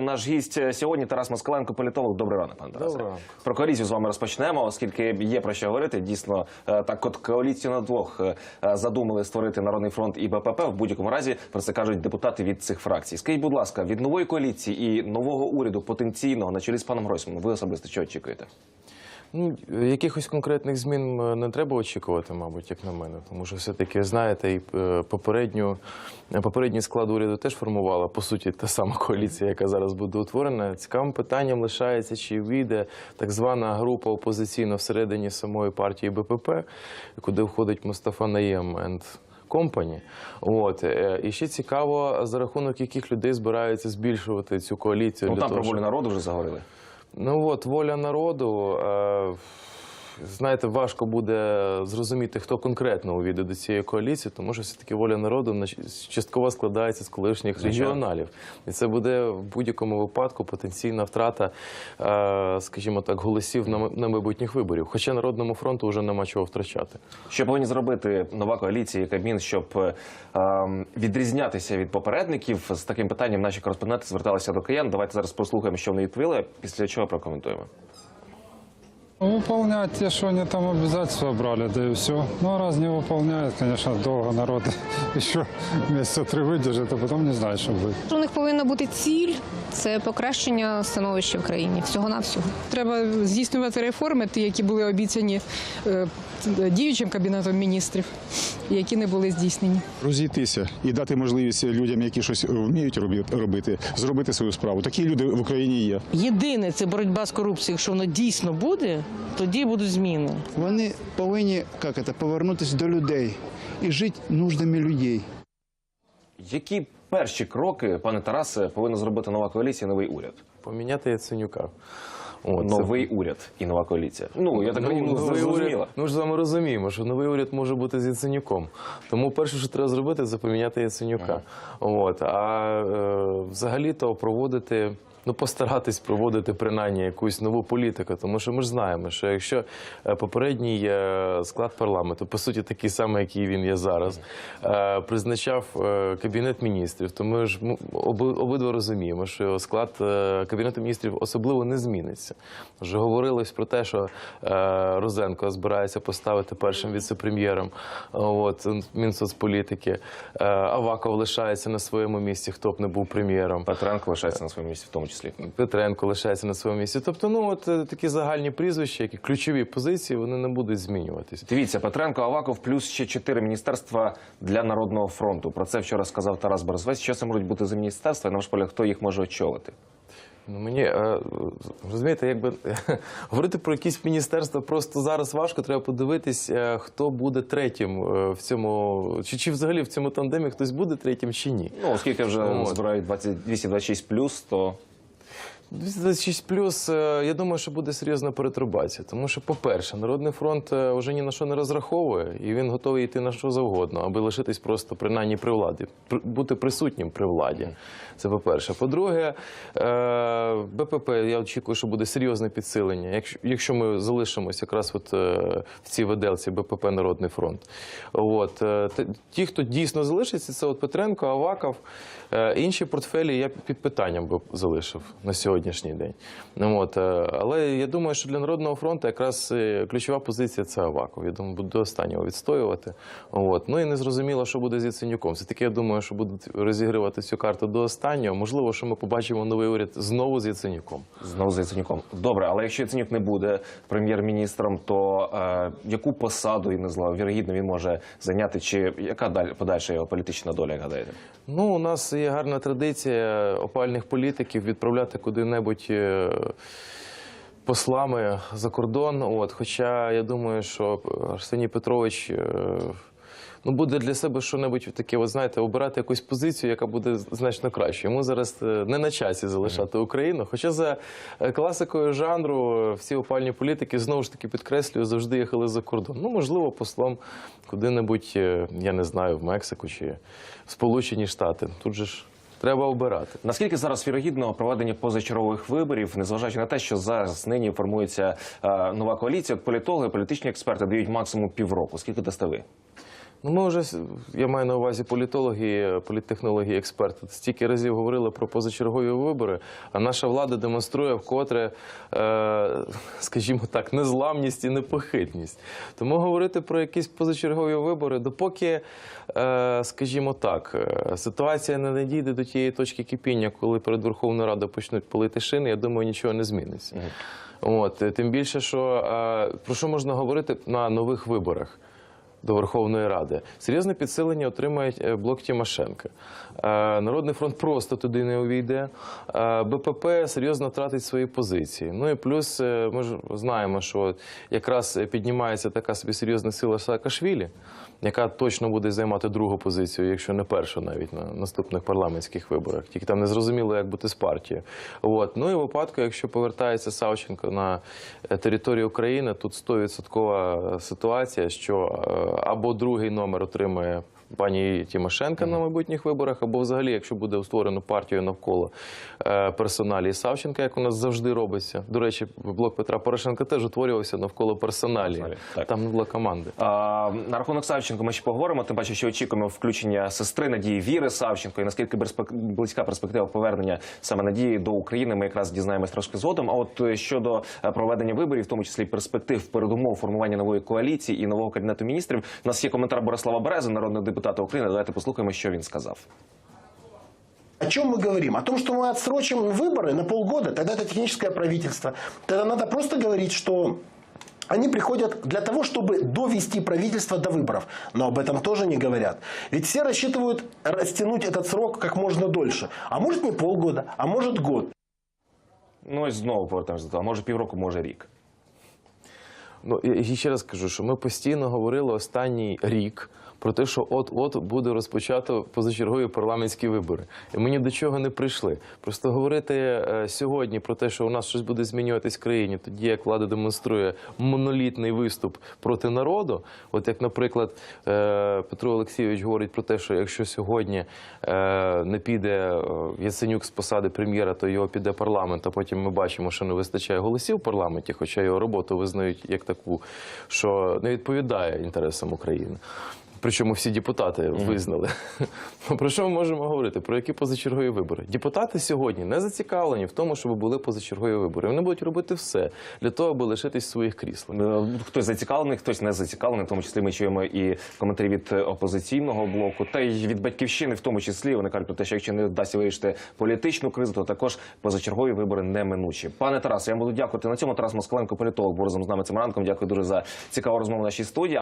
Наш гість сьогодні Тарас Москаленко, політолог. Добрий ранок, пане Тарасе. Про коаліцію з вами розпочнемо, оскільки є про що говорити. Дійсно, е, так от коаліцію на двох е, е, задумали створити Народний фронт і БПП. В будь-якому разі про це кажуть депутати від цих фракцій. Скажіть, будь ласка, від нової коаліції і нового уряду потенційного на чолі з паном Гройсманом, ви особисто що очікуєте? Ну, якихось конкретних змін е, не треба очікувати, мабуть, як на мене. Тому що все-таки, знаєте, і е, попередню, е, попередній склад уряду теж формувала, по суті, та сама коаліція, яка зараз буде утворена. Цікавим питанням лишається, чи війде так звана група опозиційна всередині самої партії БПП, куди входить Мустафа Наєм енд Компані. От. І ще цікаво, за рахунок яких людей збираються збільшувати цю коаліцію. Ну для там того, про волю щоб- народу вже заговорили. Ну от воля народу. Е, знаєте, важко буде зрозуміти, хто конкретно увійде до цієї коаліції, тому що все-таки воля народу на- частково складається з колишніх регіоналів. І це буде в будь-якому випадку потенційна втрата, е, скажімо так, голосів на, майбутніх виборів. Хоча Народному фронту вже нема чого втрачати. Що повинні зробити нова коаліція і Кабмін, щоб е, ем, відрізнятися від попередників? З таким питанням наші кореспонденти зверталися до киян. Давайте зараз послухаємо, що вони відповіли, після чого прокоментуємо. Выполнять те, что они там обязательства брали, да и все. Ну, раз не выполняют, конечно, долго народ еще месяца три выдержит, а потом не знает, что будет. У них повинна бути ціль це покращення становища в країні всього навсього Треба здійснювати реформи, ті, які були обіцяні е, діючим кабінетом міністрів, які не були здійснені. розійтися і дати можливість людям, які щось вміють робити, зробити свою справу. Такі люди в Україні є. Єдине це боротьба з корупцією. Якщо воно дійсно буде, тоді будуть зміни. Вони повинні як це, повернутися до людей і жити нуждами людей. Які перші кроки, пане Тарасе, повинна зробити нова коаліція, новий уряд? Поміняти Яценюка. От, це Новий уряд і нова коаліція. Ну я так розумію, ну, новий уряд, ну ж з вами розуміємо, що новий уряд може бути з Яценюком. Тому перше, що треба зробити, це поміняти Яценюка. От. А е, взагалі-то проводити. Ну, постаратись проводити принаймні якусь нову політику, тому що ми ж знаємо, що якщо е, попередній е, склад парламенту, по суті, такий самий, який він є зараз, е, призначав кабінет міністрів, то ми ж ну, обидва розуміємо, що склад кабінету міністрів особливо не зміниться. Вже говорилось про те, що Розенко збирається поставити першим віце-прем'єром от, Мінсоцполітики. Аваков лишається на своєму місці, хто б не був прем'єром. Петренко лишається на своєму місці, в тому числі. Петренко лишається на своєму місці. Тобто, ну от е, такі загальні прізвища, які ключові позиції, вони не будуть змінюватися. Дивіться, Петренко, Аваков, плюс ще чотири міністерства для народного фронту. Про це вчора сказав Тарас Борисовець. Що це можуть бути за міністерства? І на ваш погляд, хто їх може очолити? Ну мені е, розумієте, якби говорити про якісь міністерства просто зараз важко. Треба подивитись, е, хто буде третім в цьому, чи, чи взагалі в цьому тандемі хтось буде третім чи ні. Ну, оскільки вже збирають 20, 226 плюс, то 226 плюс, е, я думаю, що буде серйозна перетрубація. Тому що, по-перше, Народний фронт е, вже ні на що не розраховує, і він готовий йти на що завгодно, аби лишитись просто принаймні при владі, бути присутнім при владі. Це по-перше. По-друге, е, БПП, я очікую, що буде серйозне підсилення. Якщо, ми залишимося якраз от, в цій виделці БПП Народний фронт. От, ті, хто дійсно залишиться, це от Петренко, Аваков. Інші портфелі я під питанням би залишив на сьогоднішній день. Ну, от, е, але я думаю, що для Народного фронту якраз е, ключова позиція це Аваков. Я думаю, буду до останнього відстоювати. От. Ну і не зрозуміло, що буде з Яценюком. Все таки я думаю, що будуть розігрувати цю карту до останнього. Можливо, що ми побачимо новий уряд знову з Яценюком. знову за Яценюком. Добре, але якщо Яценюк не буде прем'єр-міністром, то е, яку посаду і не зла вірогідно він може зайняти? Чи яка далі подальша його політична доля, як гадаєте? Ну, у нас є гарна традиція опальних політиків відправляти куди-небудь. Е, Послами за кордон, от хоча я думаю, що Арсеній Петрович е, ну буде для себе що-небудь таке, от знаєте, обирати якусь позицію, яка буде значно краще. Йому зараз е, не на часі залишати Україну. Хоча за класикою жанру всі опальні політики знову ж таки підкреслюю, завжди їхали за кордон. Ну можливо, послом куди-небудь, я не знаю, в Мексику чи в Сполучені Штати. Тут же ж треба обирати. Наскільки зараз вірогідно проведення позачергових виборів, незважаючи на те, що зараз нині формується е, нова коаліція, політологи, політичні експерти дають максимум півроку. Скільки дасте ви? Ну, ми вже я маю на увазі політологи, політтехнологи, експерти. Стільки разів говорили про позачергові вибори, а наша влада демонструє вкотре, е, скажімо так, незламність і непохитність. Тому говорити про якісь позачергові вибори, допоки, е, скажімо так, е, ситуація не надійде до тієї точки кипіння, коли перед Верховною Радою почнуть палити шини, я думаю, нічого не зміниться. От, тим більше, що е, про що можна говорити на нових виборах? До Верховної Ради. Серйозне підсилення отримає е, блок Тимошенка. Е, Народний фронт просто туди не увійде. Е, БПП серйозно втратить свої позиції. Ну і плюс ми ж знаємо, що якраз піднімається така собі серйозна сила Саакашвілі, яка точно буде займати другу позицію, якщо не першу навіть на наступних парламентських виборах. Тільки там не зрозуміло, як бути з партією. От. Ну і в випадку, якщо повертається Савченко на територію України, тут 100% ситуація, що або другий номер отримує пані Тимошенка на майбутніх виборах, або взагалі, якщо буде створено партію навколо е, персоналі Савченка, як у нас завжди робиться. До речі, блок Петра Порошенка теж утворювався навколо персоналі. Персоналі, так. Там не було команди. А, на рахунок Савченко ми ще поговоримо. Тим паче, що очікуємо включення сестри Надії Віри Савченко. І наскільки перспек- близька перспектива повернення саме Надії до України, ми якраз дізнаємось трошки згодом. А от е, щодо е, проведення виборів, в тому числі перспектив передумов формування нової коаліції і нового кабінету міністрів, у нас є коментар Борислава Берези, народного депутата України. Давайте послухаємо, що він сказав. О чем мы говорим? О том, что мы отсрочим выборы на полгода, тогда это техническое правительство. Тогда надо просто говорить, что они приходят для того, чтобы довести правительство до выборов. Но об этом тоже не говорят. Ведь все рассчитывают растянуть этот срок как можно дольше. А может не полгода, а может год. Ну ось знову повертаємося до того. Може півроку, може рік. Ну і ще раз кажу, що ми постійно говорили останній рік про те, що от-от буде розпочато позачергові парламентські вибори. І ми ні до чого не прийшли. Просто говорити е, сьогодні про те, що у нас щось буде змінюватись в країні, тоді як влада демонструє монолітний виступ проти народу. От як, наприклад, е, Петро Олексійович говорить про те, що якщо сьогодні е, не піде Яценюк з посади прем'єра, то його піде парламент. А потім ми бачимо, що не вистачає голосів в парламенті, хоча його роботу визнають як таку, що не відповідає інтересам України. Причому всі депутати визнали. Ну, Про що ми можемо говорити? Про які позачергові вибори? Депутати сьогодні не зацікавлені в тому, щоб були позачергові вибори. Вони будуть робити все для того, аби лишитись в своїх кріслах. Е, Хтось зацікавлений, хтось не зацікавлений. В тому числі ми чуємо і коментарі від е, опозиційного блоку, та й від батьківщини, в тому числі вони кажуть про те, що якщо не вдасться вирішити політичну кризу, то також позачергові вибори неминучі. Пане Тарас, я вам буду дякувати на цьому. Тарас Москаленко, політолог, був разом з нами цим ранком. Дякую дуже за цікаву розмову в нашій студії.